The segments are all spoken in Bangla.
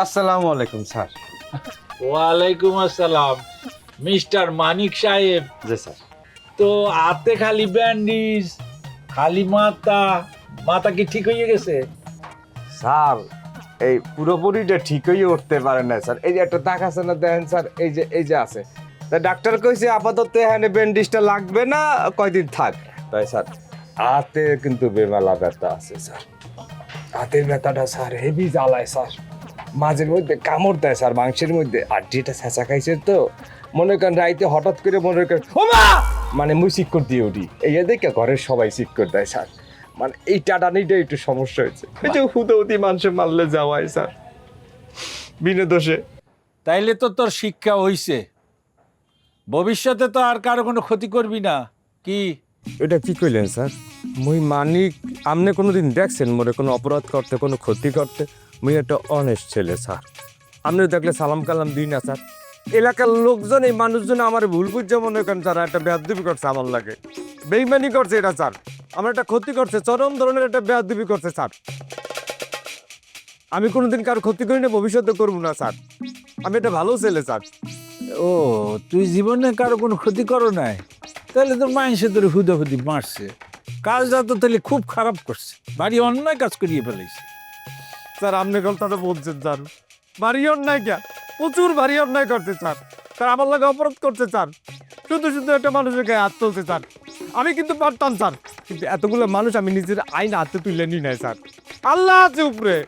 আসসালামু আলাইকুম স্যার। ওয়ালাইকুম আসসালাম মিস্টার মানিক সাহেব। জি স্যার। তো হাতে খালি ব্যান্ডিজ খালি মাথা মাথা কি ঠিক হয়ে গেছে? স্যার এই পুরোপুরিটা ঠিক হয়ে উঠতে পারে না স্যার। এই যে একটা দাগ আছে না দেখেন স্যার এই যে এই যে আছে। তা ডাক্তার কইছে আপাতত এখানে ব্যান্ডিজটা লাগবে না কয়দিন থাক। তাই স্যার হাতে কিন্তু বেমালা ব্যথা আছে স্যার। হাতের ব্যথাটা স্যার হেভি জ্বালায় স্যার। মাঝে মধ্যে কামড় দেয় স্যার মাংসের মধ্যে। আর যেটা ছেঁচা খাইছে তো মনে করেন রাইতে হঠাৎ করে মনে করেন ওমা! মানে মুই সিক করে দিয়ে উঠি। এই দেখে ঘরের সবাই সিক করে দেয় স্যার। মানে এই টাটানিটা একটু সমস্যা হয়েছে। এই যে হুদৌতি মানুষে মারলে যাওয়াই স্যার। বিনা দোষে তাইলে তো তোর শিক্ষা হইছে। ভবিষ্যতে তো আর কারও কোনো ক্ষতি করবি না। কি? এটা কি কইলেন স্যার। মুই মানিক আপনি কোনোদিন দেখছেন মোরে কোনো অপরাধ করতে কোনো ক্ষতি করতে? মুই একটা অনেস্ট ছেলে স্যার আপনি দেখলে সালাম কালাম দিই না স্যার এলাকার লোকজন, এই মানুষজন আমার ভুল বুঝছে মনে করেন তারা একটা বেয়াদবি করছে আমার লাগে। বেইমানি করছে এটা স্যার আমার একটা ক্ষতি করছে, চরম ধরনের একটা বেয়াদবি করছে স্যার আমি কোনোদিন কারও ক্ষতি করি না ভবিষ্যতে করব না স্যার আমি একটা ভালো ছেলে স্যার ও, তুই জীবনে কারও কোনো ক্ষতি করো নাই। তাহলে তোর মাইন্সে তোর হুদে হুদি মারছে। কাজটা তো তাহলে খুব খারাপ করছে। বাড়ি অন্যায় কাজ করিয়ে ফেলেছে স্যার, আপনি কথাটা বলছেন, স্যার। ভারী অন্যায় কে? প্রচুর ভারী অন্যায় করতে স্যার। স্যার, আমার লাগে অপরাধ করতে স্যার। শুধু শুধু একটা মানুষের গায়ে হাত তুলতে স্যার। আমি কিন্তু পারতাম, স্যার। কিন্তু এতগুলো মানুষ আমি নিজের আইন হাতে তুলে নি নাই, স্যার। আল্লাহ আছে উপরে।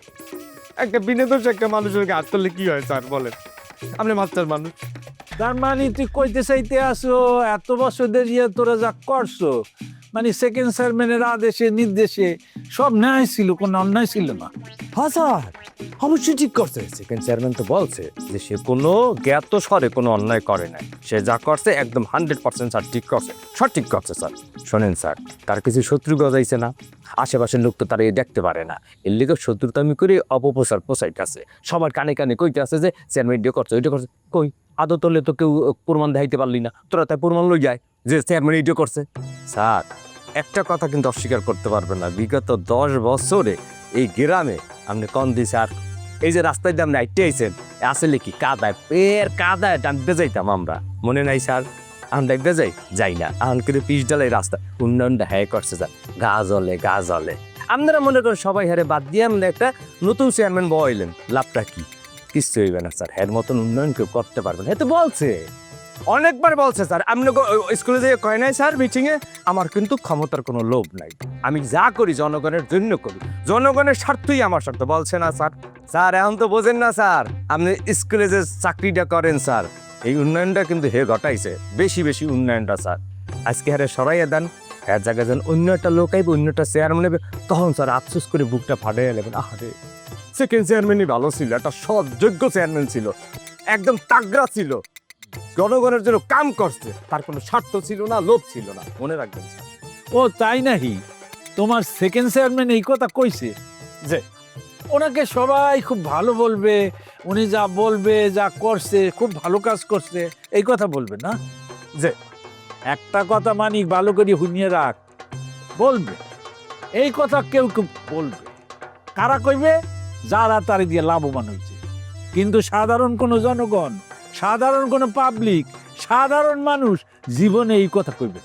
একটা বিনে দোষ একটা মানুষের গায়ে হাত তুললে কি হয়, স্যার, বলেন? আপনি মাস্টার মানুষ। তার মানে তুই কইতে চাইতে আসো, এত বছর দেরিয়ে তোরা যা করছ মানে সেকেন্ড চেয়ারম্যানের আদেশে নির্দেশে সব ন্যায় ছিল কোনো অন্যায় ছিল না। হ্যাঁ স্যার অবশ্যই ঠিক করছে। সেকেন্ড চেয়ারম্যান তো বলছে যে সে কোনো জ্ঞাত স্বরে কোনো অন্যায় করে নাই। সে যা করছে একদম হান্ড্রেড পার্সেন্ট স্যার ঠিক করছে। সঠিক করছে স্যার শোনেন স্যার তার কিছু শত্রু গজাইছে না। আশেপাশের লোক তো তারা দেখতে পারে না। এর লিগে শত্রুতা আমি করে অপপ্রচার আছে সবার কানে কানে কইতে আছে যে চেয়ারম্যান এটা করছে ওইটা করছে। কই? আদত হলে তো কেউ প্রমাণ দেখাইতে পারলি না। তোরা তাই প্রমাণ লই যায় যে চেয়ারম্যান এটা করছে। স্যার একটা কথা কিন্তু অস্বীকার করতে পারবেন না। বিগত দশ বছরে এই গ্রামে আপনি কন দিছে আর এই যে রাস্তায় আপনি আইটে আইছেন, আসলে কি কাদায় পের কাদায় ডাকতে যাইতাম আমরা? মনে নাই স্যার? আমি ডাকতে যাই? না। এখন কিন্তু পিস ডালাই রাস্তা। উন্নয়নটা হ্যাঁ করছে স্যার। গা জলে গা জলে আপনারা মনে করেন সবাই হারে বাদ দিয়ে আমরা একটা নতুন চেয়ারম্যান বইলেন লাভটা কি? কিচ্ছু হইবে না স্যার। এর মতন উন্নয়ন কেউ করতে পারবেন এ তো বলছে। অনেকবার বলছে, স্যার আপনি স্কুলে যে কয় নাই, স্যার মিটিংয়ে আমার কিন্তু ক্ষমতার কোনো লোভ নাই। আমি যা করি জনগণের জন্য করি। জনগণের স্বার্থই আমার স্বার্থ। বলছে না, স্যার স্যার, এখন তো বোঝেন না, স্যার, আপনি স্কুলে যে চাকরিটা করেন, স্যার, এই উন্নয়নটা কিন্তু হে ঘটাইছে। বেশি বেশি উন্নয়নটা, স্যার। আজকে হারে সরাইয়া দেন এর জায়গায় যেন অন্য একটা লোক আইবে, অন্য একটা চেয়ারম্যান নেবে তখন, স্যার, আফসোস করে বুকটা ফাটাইয়া নেবেন আহারে সেকেন্ড চেয়ারম্যানই ভালো ছিল, একটা সৎযোগ্য চেয়ারম্যান ছিল। একদম তাগড়া ছিল। জনগণের জন্য কাম করছে। তার কোনো স্বার্থ ছিল না লোভ ছিল না। মনে রাখবেন স্যার। ও তাই নাহি তোমার সেকেন্ড চেয়ারম্যান এই কথা কইছে? যে ওনাকে সবাই খুব ভালো বলবে উনি যা বলবে যা করছে খুব ভালো কাজ করছে এই কথা বলবে না? যে একটা কথা মানি ভালো করে শুনিয়ে রাখ। বলবে। এই কথা কেউ কেউ বলবে। কারা কইবে? যারা তার দিয়ে লাভবান হয়েছে কিন্তু সাধারণ কোনো জনগণ সাধারণ কোনো পাবলিক সাধারণ মানুষ জীবনে এই কথা কইবে।